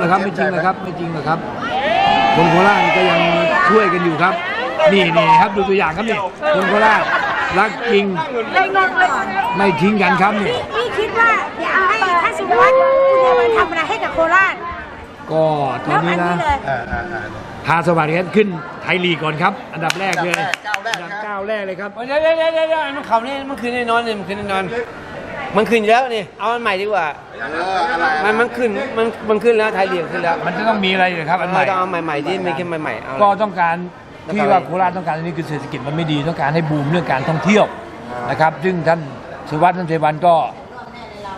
นะครับไม่จริงนะครับไม่จริงนะครับคนโคราชก็ยังช่วยกันอยู่ครับ นี่นี่ครับดูตัวอย่างครับนี่คนโคราชรักจริงไม่งงเลยไม่ทิ้งกันครับนี่พี่คิดว่าอยากให้ท่านสุวัสดิ์คุณเทวันทำอะไรให้กับโคราชก็ตอนนี้นะแล้วอัเลยอ่าอ่าอ่าพาสวัสดิ์ขึ้นไทยลีกก่อนครับ อันดับแรกเลยก้าวแรกอันดับครับก้าวแรกเลยครับเดี๋ยวเดี๋ยวเดี๋ยวเดี๋ยวมันเขานี่มันคืนแน่นอนนี่มันคืนแน่นอน มันคืนอยู่แล้วนี่ เอาอันใหม่ดีกว่า เอออะไรมันมันขึ้นมันมันขึ้นแล้วไทยเลียงขึ้นแล้วมันจะต้องมีอะไรเลยครับอันใหม่ต้องเอาใหม่ๆที่ไม่ขึ้นใหม่ๆเอา ก็ต้องการแล้วก็ที่ว่าโคราชต้องการอันนี้คือเศรษฐกิจมันไม่ดีต้องการให้บูมเรื่องการท่องเที่ยวนะครับ ซึ่งท่านสุวัสดิ์ท่านเทวันก็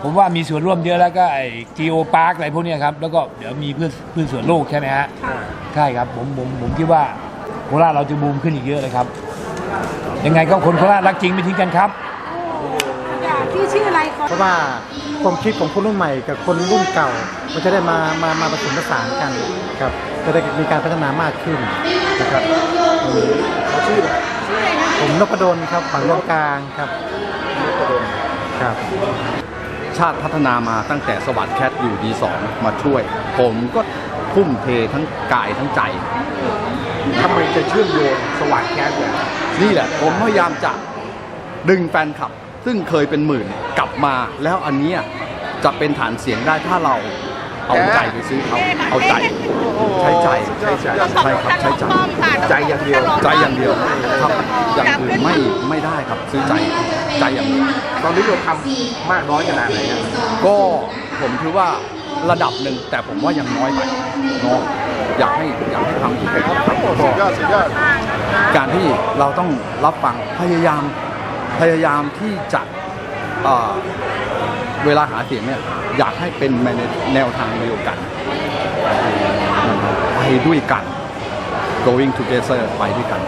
ผมว่ามีส่วนร่วมเยอะแล้วก็ไอ้จีโอพาร์คอะไรพวกเนี้ยครับแล้วก็เดี๋ยวมีเพื่อนเพื่อนส่วนโลกใช่ไหมฮะใช่ครับผมผมผมคิดว่าโคราชเราจะบูมขึ้นอีกเยอะเลยครับยังไงก็คนโคราชรักจริงไม่ทิ้งกันครับ พี่ชื่ออะไรเพราะว่าความคิดของคนรุ่นใหม่กับคนรุ่นเก่า มันจะได้มามามาผสมผสานกันครับจะได้มีการพัฒนามากขึ้นนะครับชื่อผมนพดลครับฝั่งตรงกลางครับครับชาติพัฒนามาตั้งแต่สวัสดแคทอยู่ดีสองมาช่วย ผมก็ทุ่มเททั้งกายทั้งใจทำไมจะเชื่อมโยงสว่างแก๊สเนี่ยนี่แหละผมพยายามจะดึงแฟนคลับ ซึ่งเคยเป็นหมื่นกลับมาแล้วอันเนี้ยจะเป็นฐานเสียงได้ถ้าเราเอาใจไปซื้อเขาเอาใจ ใช้ใจใช่ใช่ใช่ครับใช้ใจใจอย่างเดียวใจอย่างเดียวครับอย่างอื่นไม่ไม่ได้ครับซื้อใจใจอย่างเดียวตอนนี้เราทำมากน้อยขนาดไหนอะก็ผมคิดว่าระดับหนึ่งแต่ผมว่ายังน้อยไปเนาะอยากให้อยากให้ทำอีกครับสุดยอดสุดยอดการที่เราต้องรับฟังพยายาม พยายามที่จะเเวลาหาเสียงเนี่ยอยากให้เป็นแนวทางเดียวกันไปด้วยกัน going together ไปด้วยกัน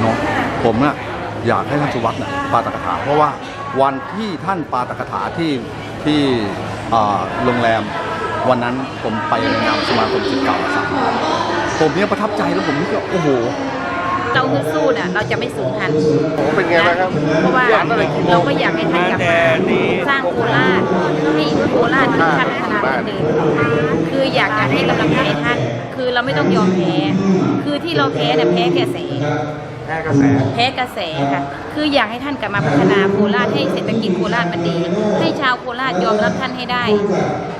เนาะผมน่ะอยากให้ท่านสุวัสด์น่ะปาตกถา เพราะว่าวันที่ท่านปาตกถาที่ที่โรงแรมวันนั้นผมไปในนามสมาคมศิษย์เก่าอาสามผมเนี่ยประทับใจแล้วผมนึกว่าโอ้โห เราคือสู้น่ะเราจะไม่สูญพันธุ์โอ้เป็นไงบ้างครับเพราะว่าหวานอะไรกี่โมเราง ก็อยากให้ท่านกลับมาสร้างโคราชให้โคราชมีพัฒนาเหมือนเดิมคืออยากจะให้กำลังใจท่าน คือเราไม่ต้องยอมแพ้ คือที่เราแพ้เนี่ยแพ้กระแสแค่กระแส แพ้กระแสค่ะ คืออยากให้ท่านกลับมาพัฒนาโคราชให้เศรษฐกิจโคราชมันดี ให้ชาวโคราชยอมรับท่านให้ได้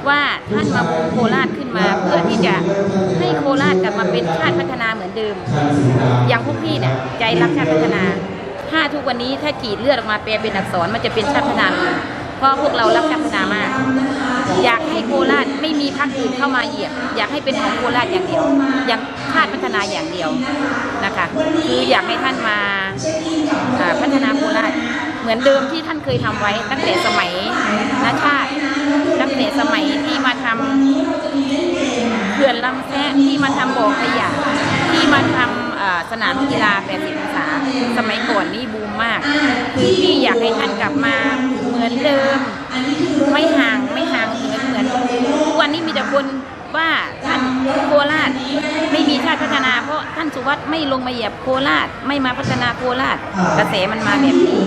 ว่าท่านมาบูมโคราชขึ้นมาเพื่อที่จะให้โคราชกลับมาเป็นชาติพัฒนาเหมือนเดิม อย่างพวกพี่เนี่ยใจรักชาติพัฒนา ถ้าทุกวันนี้ถ้ากรีดเลือดออกมาแปลเป็นอักษรมันจะเป็นชาติพัฒนาเลยเพราะพวกเรารักชาติพัฒนามาก อยากให้โคราชไม่มีพรรคอื่นเข้ามาเหยียบ อยากให้เป็นของโคราชอย่างเดียว อยางชาติพัฒนาอย่างเดียวนะคะ คืออยากให้ท่านมาพัฒนาโคราชเหมือนเดิมที่ท่านเคยทำไว้ตั้งแต่สมัยนาชาติตั้งแต่สมัยที่มาทำเขื่อนลำแซะที่มาทำบ่อขยะที่มาทำอ่า สนามกีฬา 80 องศา สมัยก่อนนี่บูมมาก คือพี่อยากให้ท่านกลับมาเหมือนเดิม ไม่ห่างไม่ห่างเหมือนเหมือนทุกวันนี้มีแต่คนว่าท่านโคราชไม่มีชาติพัฒนา เพราะท่านสุวัสด์ไม่ลงมาเหยียบโคราชไม่มาพัฒนาโคราชกระแสมันมาแบบนี้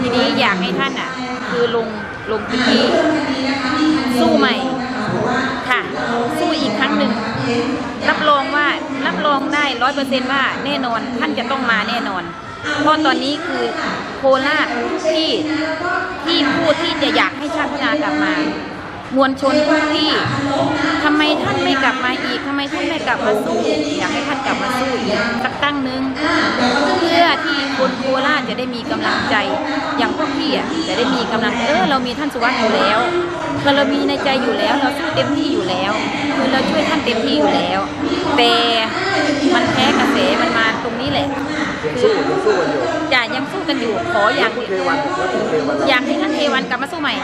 ทีนี้อยากให้ท่านอะ คือลงลงพื้นที่สู้ใหม่ค่ะ สู้อีกครั้งหนึ่ง รับรองว่ารับรองได้ร้อยเปอร์เซนต์ว่าแน่นอนท่านจะต้องมาแน่นอน เพราะตอนนี้คือโคราชที่ที่พูดที่จะอยากให้ชาติพัฒนากลับมามวลชนทุกที่ทำไมท่านไม่กลับมาอีกทำไมท่านไม่กลับมาสู้อยากให้ท่านกลับมาสู้อีกสักตั้งหนึ่งเพื่อที่คนโคราชจะได้มีกำลังใจ อย่างพวกพี่อะจะได้มีกำลังเออเรามีท่านสุวัสดิ์อยู่แล้วเรามีในใจอยู่แล้ว เราสู้เต็มที่อยู่แล้ว เต็มที่อยู่แล้ว แต่มันแพ้กระแสมันมาตรงนี้แหละคือจ่ายังสู้กันอยู่ขออย่างเดียวอยากให้ท่านเทวันกลับมาสู้ใหม่